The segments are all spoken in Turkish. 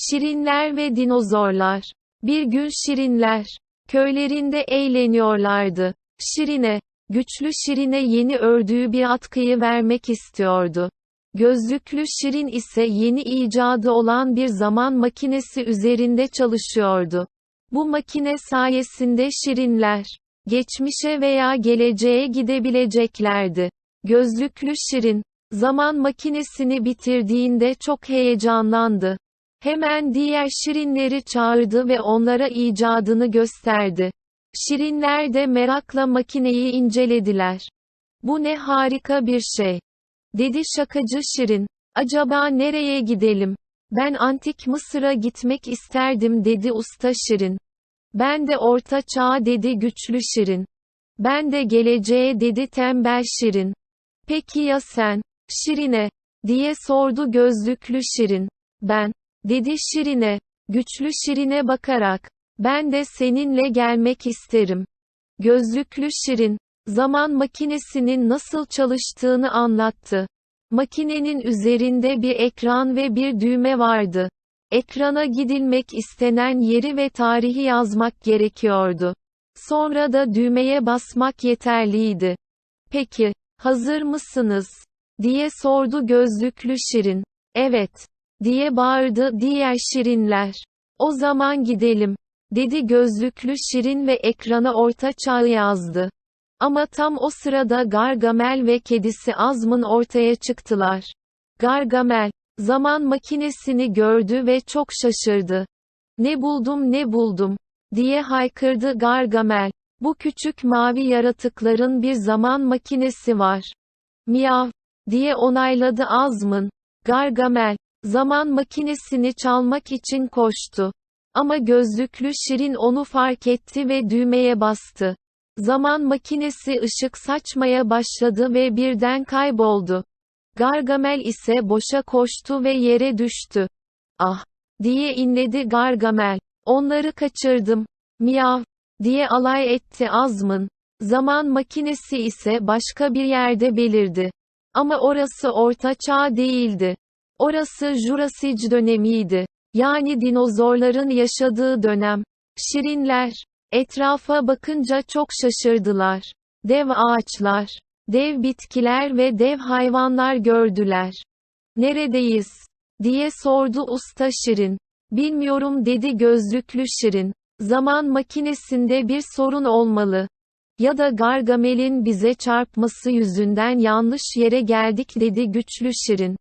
Şirinler ve dinozorlar. Bir gün şirinler, köylerinde eğleniyorlardı. Şirine, güçlü Şirine yeni ördüğü bir atkıyı vermek istiyordu. Gözlüklü Şirin ise yeni icadı olan bir zaman makinesi üzerinde çalışıyordu. Bu makine sayesinde Şirinler, geçmişe veya geleceğe gidebileceklerdi. Gözlüklü Şirin, zaman makinesini bitirdiğinde çok heyecanlandı. Hemen diğer şirinleri çağırdı ve onlara icadını gösterdi. Şirinler de merakla makineyi incelediler. Bu ne harika bir şey. Dedi şakacı Şirin. Acaba nereye gidelim? Ben antik Mısır'a gitmek isterdim dedi usta Şirin. Ben de orta çağ dedi güçlü Şirin. Ben de geleceğe dedi tembel Şirin. Peki ya sen? Şirine, diye sordu gözlüklü Şirin. Ben, dedi Şirine, güçlü Şirine bakarak, ben de seninle gelmek isterim. Gözlüklü Şirin, zaman makinesinin nasıl çalıştığını anlattı. Makinenin üzerinde bir ekran ve bir düğme vardı. Ekrana gidilmek istenen yeri ve tarihi yazmak gerekiyordu. Sonra da düğmeye basmak yeterliydi. Peki, hazır mısınız? diye sordu gözlüklü Şirin. Evet, diye bağırdı diğer şirinler. O zaman gidelim, dedi gözlüklü Şirin ve ekrana orta çağ yazdı. Ama tam o sırada Gargamel ve kedisi Azmın ortaya çıktılar. Gargamel, zaman makinesini gördü ve çok şaşırdı. Ne buldum ne buldum, diye haykırdı Gargamel. Bu küçük mavi yaratıkların bir zaman makinesi var. Miyav, diye onayladı Azmın. Gargamel, zaman makinesini çalmak için koştu. Ama gözlüklü Şirin onu fark etti ve düğmeye bastı. Zaman makinesi ışık saçmaya başladı ve birden kayboldu. Gargamel ise boşa koştu ve yere düştü. Ah! diye inledi Gargamel. Onları kaçırdım. Miyav! diye alay etti Azmın. Zaman makinesi ise başka bir yerde belirdi. Ama orası orta çağ değildi. Orası Jurassic dönemiydi. Yani dinozorların yaşadığı dönem. Şirinler, etrafa bakınca çok şaşırdılar. Dev ağaçlar, dev bitkiler ve dev hayvanlar gördüler. Neredeyiz? diye sordu usta Şirin. Bilmiyorum dedi gözlüklü Şirin. Zaman makinesinde bir sorun olmalı. Ya da Gargamel'in bize çarpması yüzünden yanlış yere geldik dedi güçlü Şirin.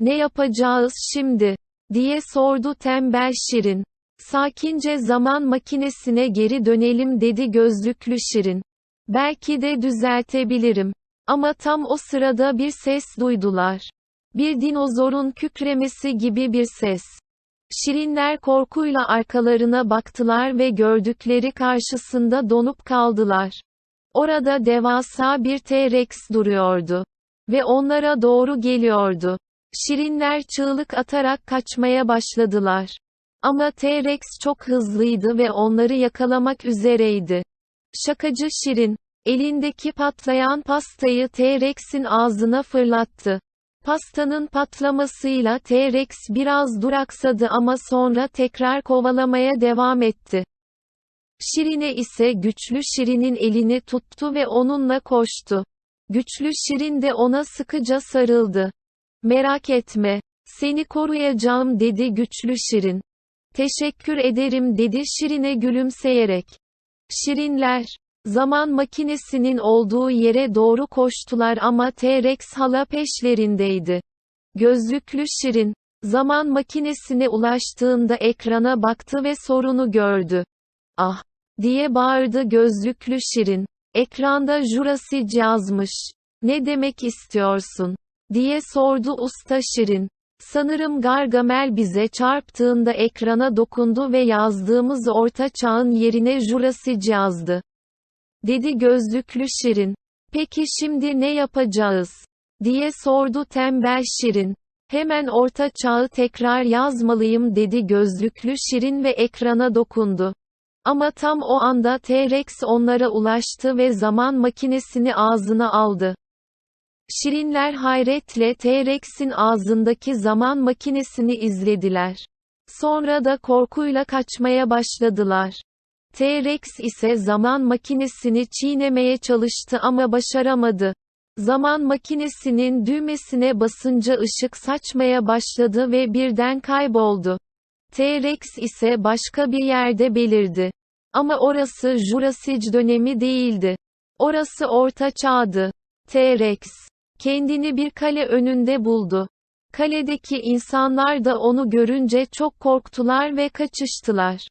Ne yapacağız şimdi? diye sordu tembel Şirin. Sakince zaman makinesine geri dönelim dedi gözlüklü Şirin. Belki de düzeltebilirim. Ama tam o sırada bir ses duydular. Bir dinozorun kükremesi gibi bir ses. Şirinler korkuyla arkalarına baktılar ve gördükleri karşısında donup kaldılar. Orada devasa bir T-Rex duruyordu. Ve onlara doğru geliyordu. Şirinler çığlık atarak kaçmaya başladılar. Ama T-Rex çok hızlıydı ve onları yakalamak üzereydi. Şakacı Şirin, elindeki patlayan pastayı T-Rex'in ağzına fırlattı. Pastanın patlamasıyla T-Rex biraz duraksadı ama sonra tekrar kovalamaya devam etti. Şirine ise güçlü Şirin'in elini tuttu ve onunla koştu. Güçlü Şirin de ona sıkıca sarıldı. Merak etme, seni koruyacağım dedi güçlü Şirin. Teşekkür ederim dedi Şirin'e gülümseyerek. Şirinler, zaman makinesinin olduğu yere doğru koştular ama T-Rex hala peşlerindeydi. Gözlüklü Şirin, zaman makinesine ulaştığında ekrana baktı ve sorunu gördü. Ah! diye bağırdı gözlüklü Şirin. Ekranda Jurassic yazmış. Ne demek istiyorsun? Diye sordu usta Şirin. Sanırım Gargamel bize çarptığında ekrana dokundu ve yazdığımız orta çağın yerine Jurassic yazdı. Dedi gözlüklü Şirin. Peki şimdi ne yapacağız? diye sordu tembel Şirin. Hemen orta çağı tekrar yazmalıyım dedi gözlüklü Şirin ve ekrana dokundu. Ama tam o anda T-Rex onlara ulaştı ve zaman makinesini ağzına aldı. Şirinler hayretle T-Rex'in ağzındaki zaman makinesini izlediler. Sonra da korkuyla kaçmaya başladılar. T-Rex ise zaman makinesini çiğnemeye çalıştı ama başaramadı. Zaman makinesinin düğmesine basınca ışık saçmaya başladı ve birden kayboldu. T-Rex ise başka bir yerde belirdi. Ama orası Jurassic dönemi değildi. Orası Orta Çağ'dı. T-Rex kendini bir kale önünde buldu. Kaledeki insanlar da onu görünce çok korktular ve kaçıştılar.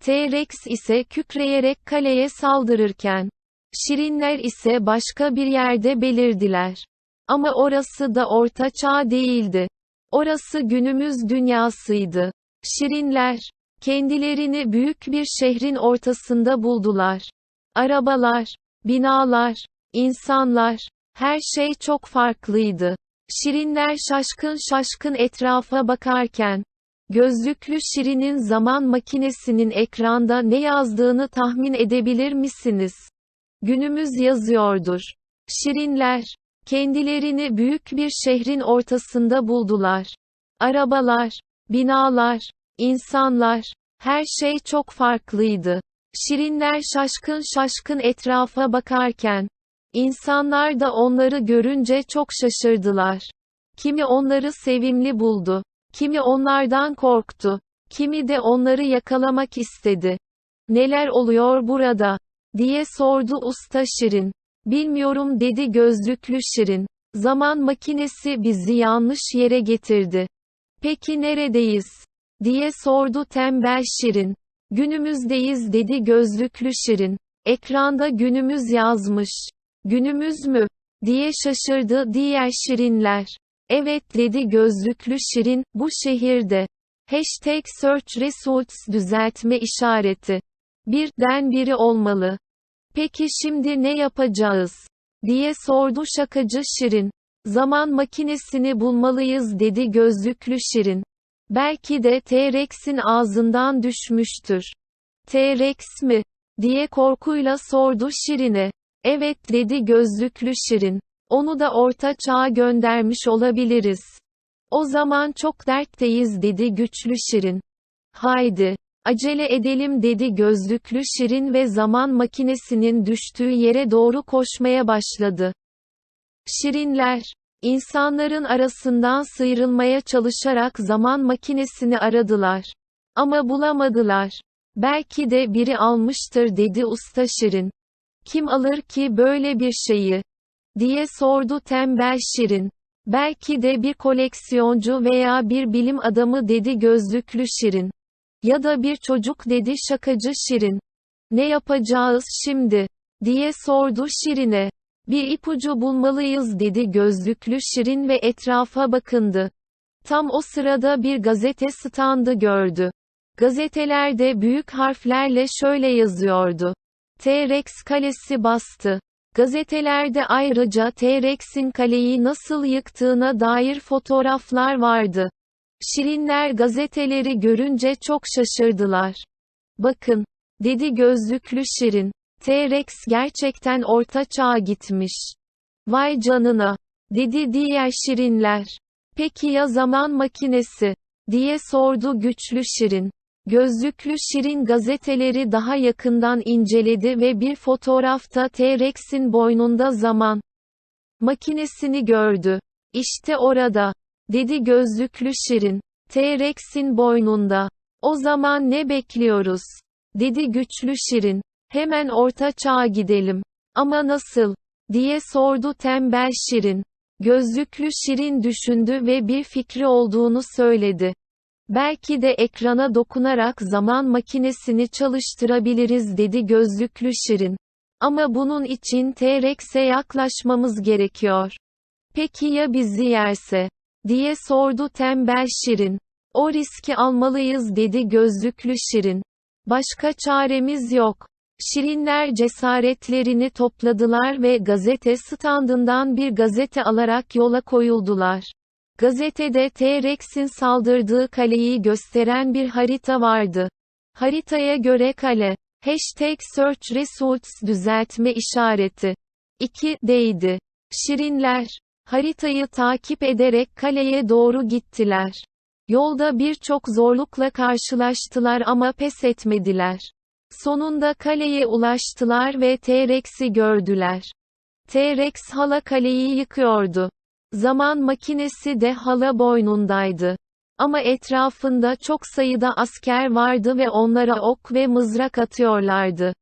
T-Rex ise kükreyerek kaleye saldırırken, Şirinler ise başka bir yerde belirdiler. Ama orası da Orta Çağ değildi. Orası günümüz dünyasıydı. Şirinler, kendilerini büyük bir şehrin ortasında buldular. Arabalar, binalar, insanlar, her şey çok farklıydı. Şirinler şaşkın şaşkın etrafa bakarken, gözlüklü Şirin'in zaman makinesinin ekranda ne yazdığını tahmin edebilir misiniz? Günümüz yazıyordur. Şirinler, kendilerini büyük bir şehrin ortasında buldular. Arabalar, binalar, insanlar, her şey çok farklıydı. Şirinler şaşkın şaşkın etrafa bakarken, insanlar da onları görünce çok şaşırdılar. Kimi onları sevimli buldu, kimi onlardan korktu, kimi de onları yakalamak istedi. Neler oluyor burada? diye sordu usta Şirin. Bilmiyorum dedi gözlüklü Şirin. Zaman makinesi bizi yanlış yere getirdi. Peki neredeyiz? diye sordu tembel Şirin. Günümüzdeyiz dedi gözlüklü Şirin. Ekranda günümüz yazmış. Günümüz mü? diye şaşırdı diğer Şirinler. Evet dedi gözlüklü Şirin, bu şehirde. Hashtag search results düzeltme işareti. Birden biri olmalı. Peki şimdi ne yapacağız? diye sordu şakacı Şirin. Zaman makinesini bulmalıyız dedi gözlüklü Şirin. Belki de T-Rex'in ağzından düşmüştür. T-Rex mi? diye korkuyla sordu Şirin'e. Evet dedi gözlüklü Şirin. Onu da orta çağa göndermiş olabiliriz. O zaman çok dertteyiz dedi güçlü Şirin. Haydi. Acele edelim dedi gözlüklü Şirin ve zaman makinesinin düştüğü yere doğru koşmaya başladı. Şirinler, insanların arasından sıyrılmaya çalışarak zaman makinesini aradılar. Ama bulamadılar. Belki de biri almıştır dedi usta Şirin. Kim alır ki böyle bir şeyi? diye sordu tembel Şirin. Belki de bir koleksiyoncu veya bir bilim adamı dedi gözlüklü Şirin. Ya da bir çocuk dedi şakacı Şirin. Ne yapacağız şimdi? diye sordu Şirin'e. Bir ipucu bulmalıyız dedi gözlüklü Şirin ve etrafa bakındı. Tam o sırada bir gazete standı gördü. Gazetelerde büyük harflerle şöyle yazıyordu. T-Rex kalesi bastı. Gazetelerde ayrıca T-Rex'in kaleyi nasıl yıktığına dair fotoğraflar vardı. Şirinler gazeteleri görünce çok şaşırdılar. Bakın, dedi gözlüklü Şirin. T-Rex gerçekten orta çağa gitmiş. Vay canına, dedi diğer Şirinler. Peki ya zaman makinesi? diye sordu güçlü Şirin. Gözlüklü Şirin gazeteleri daha yakından inceledi ve bir fotoğrafta T-Rex'in boynunda zaman makinesini gördü. İşte orada, dedi gözlüklü Şirin. T-Rex'in boynunda. O zaman ne bekliyoruz? dedi güçlü Şirin. Hemen orta çağa gidelim. Ama nasıl? diye sordu tembel Şirin. Gözlüklü Şirin düşündü ve bir fikri olduğunu söyledi. Belki de ekrana dokunarak zaman makinesini çalıştırabiliriz dedi gözlüklü Şirin. Ama bunun için T-Rex'e yaklaşmamız gerekiyor. Peki ya bizi yerse? diye sordu tembel Şirin. O riski almalıyız dedi gözlüklü Şirin. Başka çaremiz yok. Şirinler cesaretlerini topladılar ve gazete standından bir gazete alarak yola koyuldular. Gazetede T-Rex'in saldırdığı kaleyi gösteren bir harita vardı. Haritaya göre kale, hashtag search results düzeltme işareti. 2, deydi. Şirinler, haritayı takip ederek kaleye doğru gittiler. Yolda birçok zorlukla karşılaştılar ama pes etmediler. Sonunda kaleye ulaştılar ve T-Rex'i gördüler. T-Rex hala kaleyi yıkıyordu. Zaman makinesi de hala boynundaydı. Ama etrafında çok sayıda asker vardı ve onlara ok ve mızrak atıyorlardı.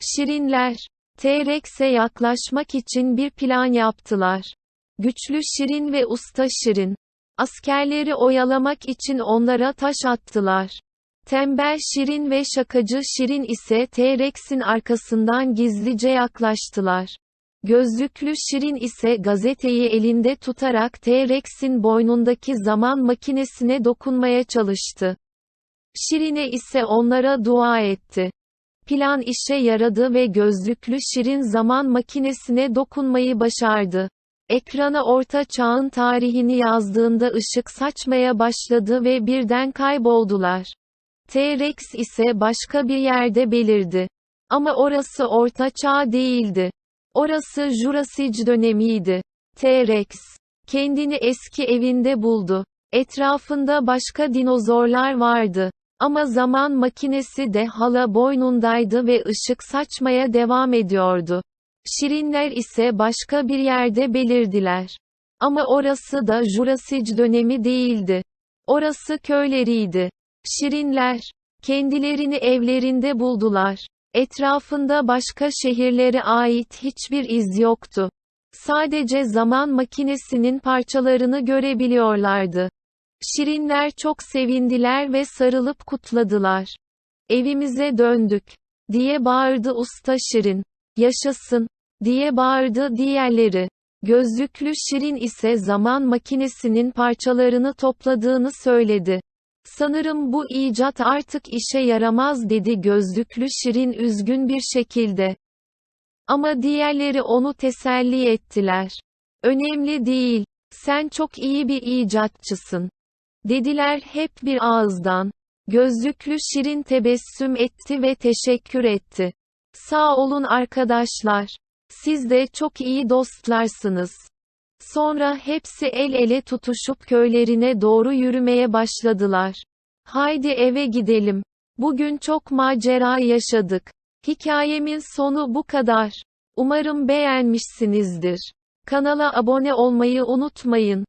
Şirinler, T-Rex'e yaklaşmak için bir plan yaptılar. Güçlü Şirin ve Usta Şirin, askerleri oyalamak için onlara taş attılar. Tembel Şirin ve şakacı Şirin ise T-Rex'in arkasından gizlice yaklaştılar. Gözlüklü Şirin ise gazeteyi elinde tutarak T-Rex'in boynundaki zaman makinesine dokunmaya çalıştı. Şirine ise onlara dua etti. Plan işe yaradı ve gözlüklü Şirin zaman makinesine dokunmayı başardı. Ekrana orta çağın tarihini yazdığında ışık saçmaya başladı ve birden kayboldular. T-Rex ise başka bir yerde belirdi. Ama orası orta çağ değildi. Orası Jurassic dönemiydi. T-Rex kendini eski evinde buldu. Etrafında başka dinozorlar vardı. Ama zaman makinesi de hala boynundaydı ve ışık saçmaya devam ediyordu. Şirinler ise başka bir yerde belirdiler. Ama orası da Jurassic dönemi değildi. Orası köyleriydi. Şirinler, kendilerini evlerinde buldular. Etrafında başka şehirlere ait hiçbir iz yoktu. Sadece zaman makinesinin parçalarını görebiliyorlardı. Şirinler çok sevindiler ve sarılıp kutladılar. Evimize döndük, diye bağırdı usta Şirin. Yaşasın, diye bağırdı diğerleri. Gözlüklü Şirin ise zaman makinesinin parçalarını topladığını söyledi. Sanırım bu icat artık işe yaramaz dedi gözlüklü Şirin üzgün bir şekilde. Ama diğerleri onu teselli ettiler. Önemli değil. Sen çok iyi bir icatçısın. Dediler hep bir ağızdan. Gözlüklü Şirin tebessüm etti ve teşekkür etti. Sağ olun arkadaşlar. Siz de çok iyi dostlarsınız. Sonra hepsi el ele tutuşup köylerine doğru yürümeye başladılar. Haydi eve gidelim. Bugün çok macera yaşadık. Hikayemin sonu bu kadar. Umarım beğenmişsinizdir. Kanala abone olmayı unutmayın.